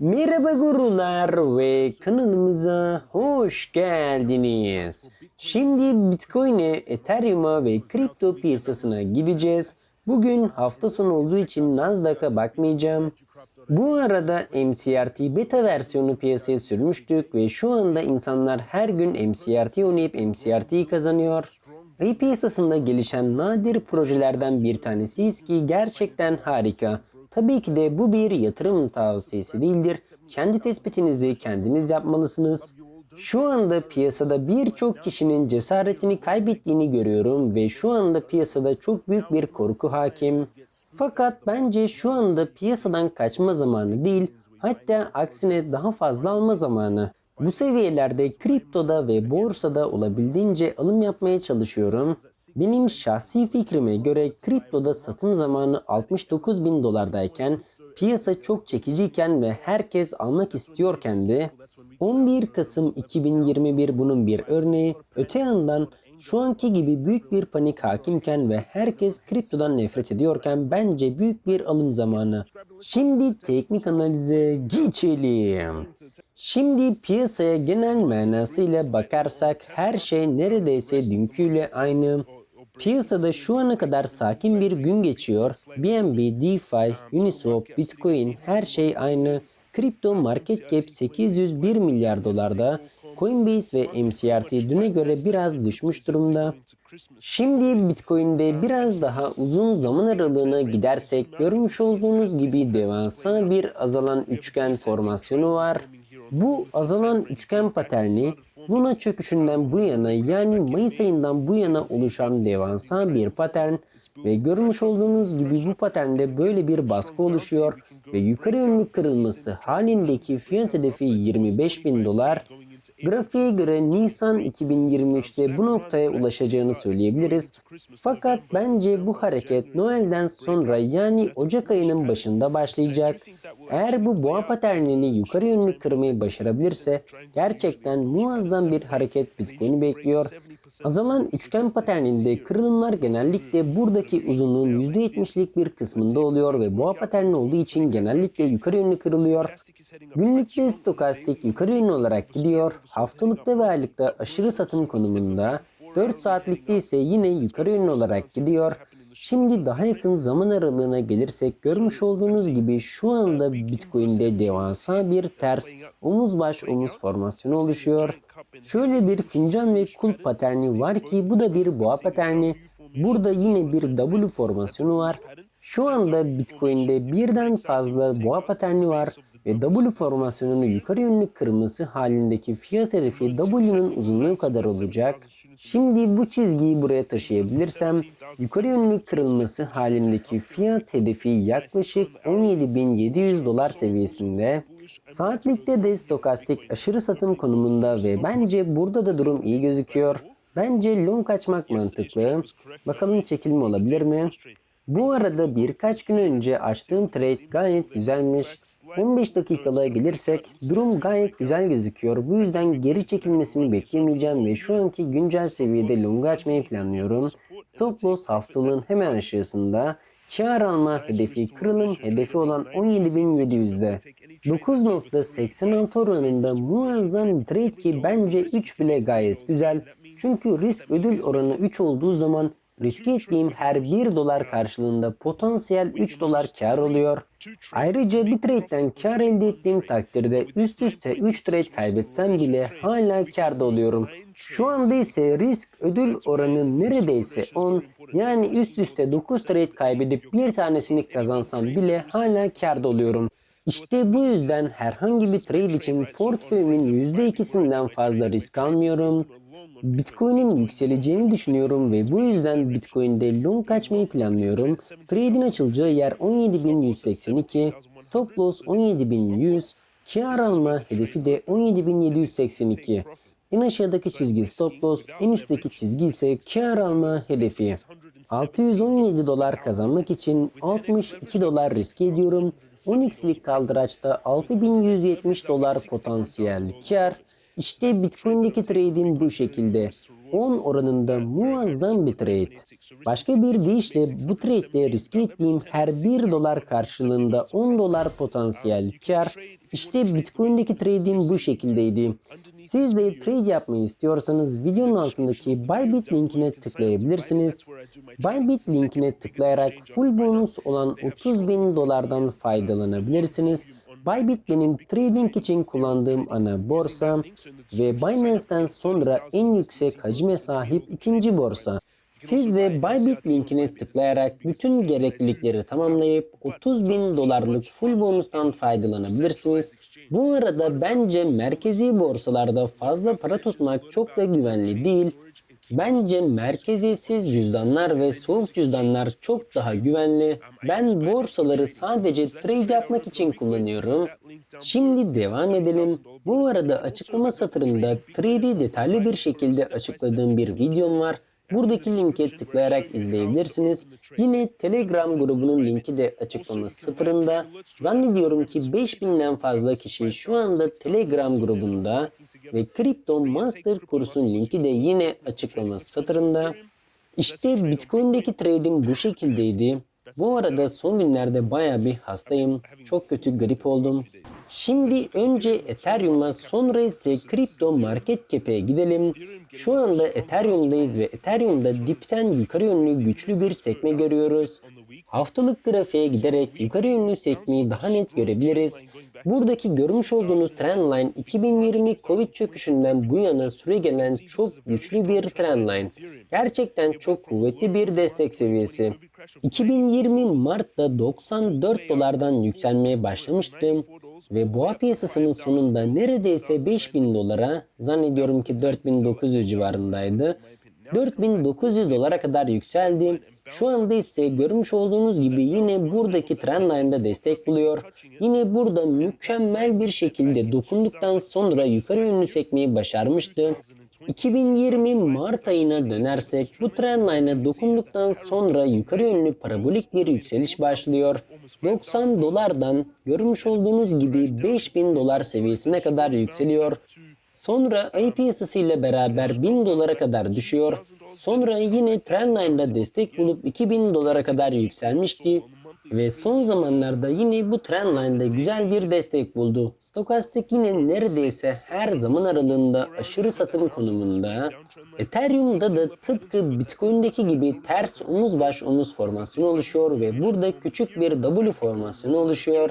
Merhaba gurular ve kanalımıza hoş geldiniz. Şimdi Bitcoin'e, Ethereum'a ve kripto piyasasına gideceğiz. Bugün hafta sonu olduğu için Nasdaq'a bakmayacağım. Bu arada MCRT beta versiyonu piyasaya sürmüştük ve şu anda insanlar her gün MCRT oynayıp MCRT'yi kazanıyor. Ayı piyasasında gelişen nadir projelerden bir tanesiyiz ki gerçekten harika. Tabii ki de bu bir yatırım tavsiyesi değildir. Kendi tespitinizi kendiniz yapmalısınız. Şu anda piyasada birçok kişinin cesaretini kaybettiğini görüyorum ve şu anda piyasada çok büyük bir korku hakim. Fakat bence şu anda piyasadan kaçma zamanı değil, hatta aksine daha fazla alma zamanı. Bu seviyelerde kriptoda ve borsada olabildiğince alım yapmaya çalışıyorum. Benim şahsi fikrime göre kriptoda satım zamanı 69 bin dolardayken piyasa çok çekiciyken ve herkes almak istiyorken de 11 Kasım 2021 bunun bir örneği. Öte yandan şu anki gibi büyük bir panik hakimken ve herkes kriptodan nefret ediyorken bence büyük bir alım zamanı. Şimdi teknik analize geçelim. Şimdi piyasaya genel manasıyla bakarsak her şey neredeyse dünküyle aynı. Piyasada şu ana kadar sakin bir gün geçiyor. BNB, DeFi, Uniswap, Bitcoin her şey aynı. Kripto market cap 801 milyar dolarda. Coinbase ve MCRT düne göre biraz düşmüş durumda. Şimdi Bitcoin'de biraz daha uzun zaman aralığına gidersek görmüş olduğunuz gibi devasa bir azalan üçgen formasyonu var. Bu azalan üçgen paterni Luna çöküşünden bu yana yani Mayıs ayından bu yana oluşan devasa bir patern ve görmüş olduğunuz gibi bu paternde böyle bir baskı oluşuyor ve yukarı yönlü kırılması halindeki fiyat hedefi 25 bin dolar. Grafiğe göre Nisan 2023'te bu noktaya ulaşacağını söyleyebiliriz. Fakat bence bu hareket Noel'den sonra yani Ocak ayının başında başlayacak. Eğer bu boğa paternini yukarı yönlü kırmayı başarabilirse gerçekten muazzam bir hareket Bitcoin'i bekliyor. Azalan üçgen paterninde kırılımlar genellikle buradaki uzunluğun %70'lik bir kısmında oluyor ve boğa paterni olduğu için genellikle yukarı yönlü kırılıyor. Günlükte stokastik yukarı yönlü olarak gidiyor. Haftalıkta ve aylıkta aşırı satım konumunda. 4 saatlikte ise yine yukarı yönlü olarak gidiyor. Şimdi daha yakın zaman aralığına gelirsek görmüş olduğunuz gibi şu anda Bitcoin'de devasa bir ters omuz baş omuz formasyonu oluşuyor. Şöyle bir fincan ve kulp paterni var ki bu da bir boğa paterni. Burada yine bir W formasyonu var. Şu anda Bitcoin'de birden fazla boğa paterni var ve W formasyonunu yukarı yönlü kırması halindeki fiyat hedefi W'nun uzunluğu kadar olacak. Şimdi bu çizgiyi buraya taşıyabilirsem yukarı yönlü kırılması halindeki fiyat hedefi yaklaşık 17.700 dolar seviyesinde. Saatlikte de stokastik aşırı satım konumunda ve bence burada da durum iyi gözüküyor. Bence long açmak mantıklı. Bakalım çekilme olabilir mi? Bu arada birkaç gün önce açtığım trade gayet güzelmiş. 15 dakikalığa gelirsek durum gayet güzel gözüküyor. Bu yüzden geri çekilmesini beklemeyeceğim ve şu anki güncel seviyede long açmayı planlıyorum. Stop loss haftalığın hemen aşağısında. Kar alma hedefi kırılım hedefi olan 17.700'de. 9.86 oranında muazzam trade ki bence 3 bile gayet güzel. Çünkü risk ödül oranı 3 olduğu zaman riske ettiğim her 1 dolar karşılığında potansiyel 3 dolar kar oluyor. Ayrıca bir trade'den kar elde ettiğim takdirde üst üste 3 trade kaybetsem bile hala karda oluyorum. Şu anda ise risk ödül oranı neredeyse 10 yani üst üste 9 trade kaybedip bir tanesini kazansam bile hala karda oluyorum. İşte bu yüzden herhangi bir trade için portföyümün %2'sinden fazla risk almıyorum. Bitcoin'in yükseleceğini düşünüyorum ve bu yüzden Bitcoin'de long kaçmayı planlıyorum. Trade'in açılacağı yer 17.182, stop loss 17.100, kar alma hedefi de 17.782. En aşağıdaki çizgi stop loss, en üstteki çizgi ise kar alma hedefi. 617 dolar kazanmak için 62 dolar risk ediyorum. 10x'lik kaldıraçta 6170 dolar potansiyel kar. İşte Bitcoin'deki trading bu şekilde. 10 oranında muazzam bir trade. Başka bir deyişle bu trade'de riske ettiğim her 1 dolar karşılığında 10 dolar potansiyel kar. İşte Bitcoin'deki trade'im bu şekildeydi. Siz de trade yapmayı istiyorsanız videonun altındaki Bybit linkine tıklayabilirsiniz. Bybit linkine tıklayarak full bonus olan 30 bin dolardan faydalanabilirsiniz. Bybit benim trading için kullandığım ana borsa ve Binance'ten sonra en yüksek hacme sahip ikinci borsa. Siz de Bybit linkine tıklayarak bütün gereklilikleri tamamlayıp 30 bin dolarlık full bonustan faydalanabilirsiniz. Bu arada bence merkezi borsalarda fazla para tutmak çok da güvenli değil. Bence merkezisiz cüzdanlar ve soğuk cüzdanlar çok daha güvenli. Ben borsaları sadece trade yapmak için kullanıyorum. Şimdi devam edelim. Bu arada açıklama satırında trade'i detaylı bir şekilde açıkladığım bir videom var. Buradaki linke tıklayarak izleyebilirsiniz. Yine Telegram grubunun linki de açıklama satırında. Zannediyorum ki 5000'den fazla kişi şu anda Telegram grubunda ve Crypto Master kursun linki de yine açıklama satırında. İşte Bitcoin'deki trade'im bu şekildeydi. Bu arada son günlerde baya bir hastayım. Çok kötü grip oldum. Şimdi önce Ethereum'a sonra ise Crypto Market Cap'e gidelim. Şu anda Ethereum'dayız ve Ethereum'da dipten yukarı yönlü güçlü bir sekme görüyoruz. Haftalık grafiğe giderek yukarı yönlü sekmeyi daha net görebiliriz. Buradaki görmüş olduğunuz trendline 2020 Covid çöküşünden bu yana süre gelen çok güçlü bir trendline. Gerçekten çok kuvvetli bir destek seviyesi. 2020 Mart'ta 94 dolardan yükselmeye başlamıştım ve boğa piyasasının sonunda neredeyse 5000 dolara zannediyorum ki 4900 civarındaydı. 4900 dolara kadar yükseldi. Şu anda ise görmüş olduğunuz gibi yine buradaki trendline'da destek buluyor. Yine burada mükemmel bir şekilde dokunduktan sonra yukarı yönlü sekmeyi başarmıştı. 2020 Mart ayına dönersek bu trendline'a dokunduktan sonra yukarı yönlü parabolik bir yükseliş başlıyor. 90 dolardan görmüş olduğunuz gibi 5000 dolar seviyesine kadar yükseliyor. Sonra ayı piyasası ile beraber 1000 dolara kadar düşüyor. Sonra yine trendline'da destek bulup 2000 dolara kadar yükselmişti. Ve son zamanlarda yine bu trendline'da güzel bir destek buldu. Stokastik yine neredeyse her zaman aralığında aşırı satım konumunda. Ethereum'da da tıpkı Bitcoin'deki gibi ters omuz baş omuz formasyonu oluşuyor ve burada küçük bir W formasyonu oluşuyor.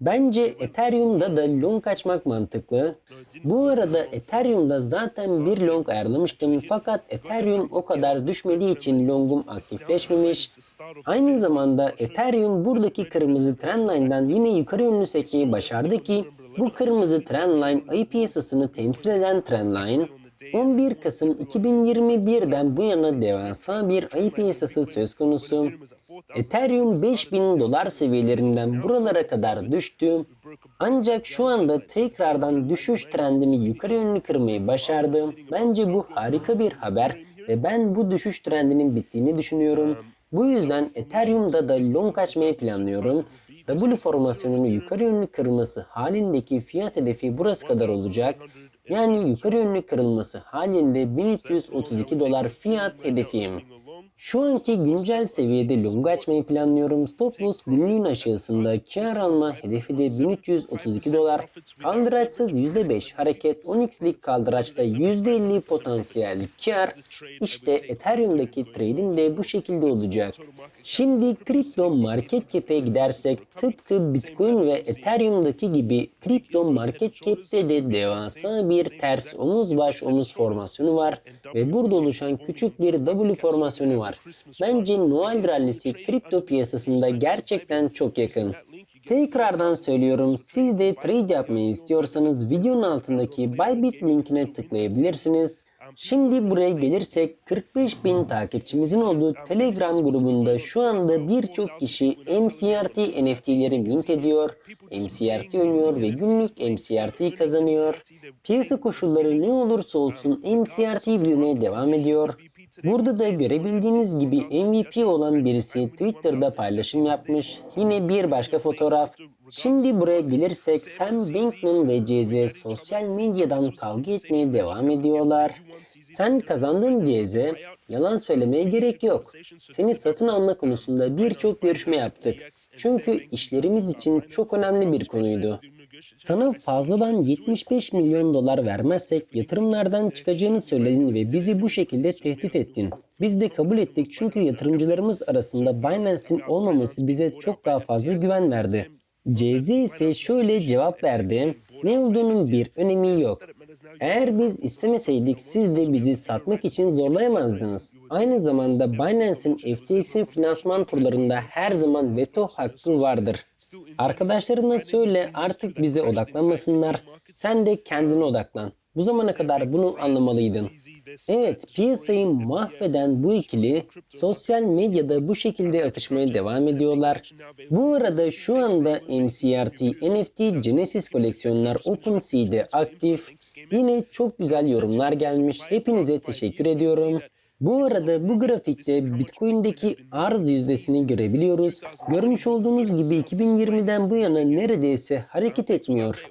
Bence Ethereum'da da long açmak mantıklı. Bu arada Ethereum'da zaten bir long ayarlamıştım fakat Ethereum o kadar düşmediği için longum aktifleşmemiş. Aynı zamanda Ethereum buradaki kırmızı trendline'dan yine yukarı yönlü sekmeyi başardı ki bu kırmızı trendline ayı piyasasını temsil eden trendline 11 Kasım 2021'den bu yana devasa bir ayı piyasası söz konusu. Ethereum 5000 dolar seviyelerinden buralara kadar düştü. Ancak şu anda tekrardan düşüş trendini yukarı yönlü kırmayı başardı. Bence bu harika bir haber ve ben bu düşüş trendinin bittiğini düşünüyorum. Bu yüzden Ethereum'da da long açmayı planlıyorum. W formasyonunu yukarı yönlü kırması halindeki fiyat hedefi burası kadar olacak. Yani yukarı yönlü kırılması halinde 1332 dolar fiyat hedefim. Şu anki güncel seviyede long açmayı planlıyorum. Stop loss günlüğün aşağısında kar alma hedefi de 1332 dolar. Kaldıraçsız %5 hareket 10x'lik kaldıraçta %50 potansiyel kar. İşte Ethereum'daki trade'im de bu şekilde olacak. Şimdi kripto market cap'e gidersek tıpkı Bitcoin ve Ethereum'daki gibi kripto market cap'te de devasa bir ters omuz baş omuz formasyonu var ve burada oluşan küçük bir W formasyonu var. Bence Noel rallisi kripto piyasasında gerçekten çok yakın. Tekrardan söylüyorum siz de trade yapmayı istiyorsanız videonun altındaki Bybit linkine tıklayabilirsiniz. Şimdi buraya gelirsek 45 bin takipçimizin olduğu Telegram grubunda şu anda birçok kişi MCRT NFT'leri mint ediyor, MCRT oynuyor ve günlük MCRT kazanıyor. Piyasa koşulları ne olursa olsun MCRT büyümeye devam ediyor. Burada da görebildiğiniz gibi MVP olan birisi Twitter'da paylaşım yapmış. Yine bir başka fotoğraf. Şimdi buraya gelirsek Sam Bankman ve CZ sosyal medyadan kavga etmeye devam ediyorlar. Sen kazandın CZ. Yalan söylemeye gerek yok. Seni satın alma konusunda birçok görüşme yaptık. Çünkü işlerimiz için çok önemli bir konuydu. Sana fazladan 75 milyon dolar vermezsek yatırımlardan çıkacağını söyledin ve bizi bu şekilde tehdit ettin. Biz de kabul ettik çünkü yatırımcılarımız arasında Binance'in olmaması bize çok daha fazla güven verdi. CZ ise şöyle cevap verdi. Ne olduğunun bir önemi yok. Eğer biz istemeseydik siz de bizi satmak için zorlayamazdınız. Aynı zamanda Binance'in FTX'in finansman turlarında her zaman veto hakkı vardır. Arkadaşlarına söyle artık bize odaklanmasınlar. Sen de kendine odaklan. Bu zamana kadar bunu anlamalıydın. Evet, piyasayı mahveden bu ikili sosyal medyada bu şekilde atışmaya devam ediyorlar. Bu arada şu anda MCRT NFT Genesis koleksiyonlar OpenSea'de aktif. Yine çok güzel yorumlar gelmiş. Hepinize teşekkür ediyorum. Bu arada bu grafikte Bitcoin'deki arz yüzdesini görebiliyoruz. Görmüş olduğunuz gibi 2020'den bu yana neredeyse hareket etmiyor.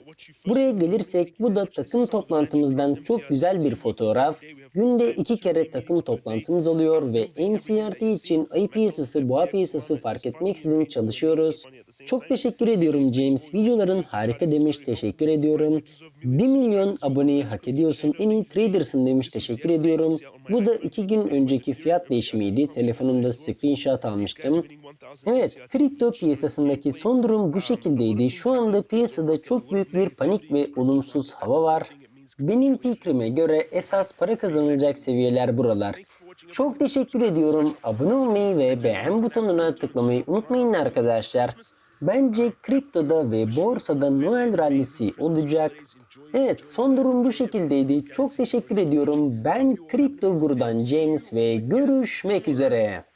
Buraya gelirsek bu da takım toplantımızdan çok güzel bir fotoğraf. Günde iki kere takım toplantımız oluyor ve MCRT için ayı piyasası, boğa piyasası fark etmeksizin çalışıyoruz. Çok teşekkür ediyorum James. Videoların harika demiş. Teşekkür ediyorum. 1 milyon aboneyi hak ediyorsun. En iyi tradersın demiş. Teşekkür ediyorum. Bu da iki gün önceki fiyat değişimiydi. Telefonumda screenshot almıştım. Evet, kripto piyasasındaki son durum bu şekildeydi. Şu anda piyasada çok büyük bir panik ve olumsuz hava var. Benim fikrime göre esas para kazanılacak seviyeler buralar. Çok teşekkür ediyorum. Abone olmayı ve beğen butonuna tıklamayı unutmayın arkadaşlar. Bence kriptoda ve borsada Noel rallisi olacak. Evet son durum bu şekildeydi. Çok teşekkür ediyorum. Ben Kripto Guru'dan James ve görüşmek üzere.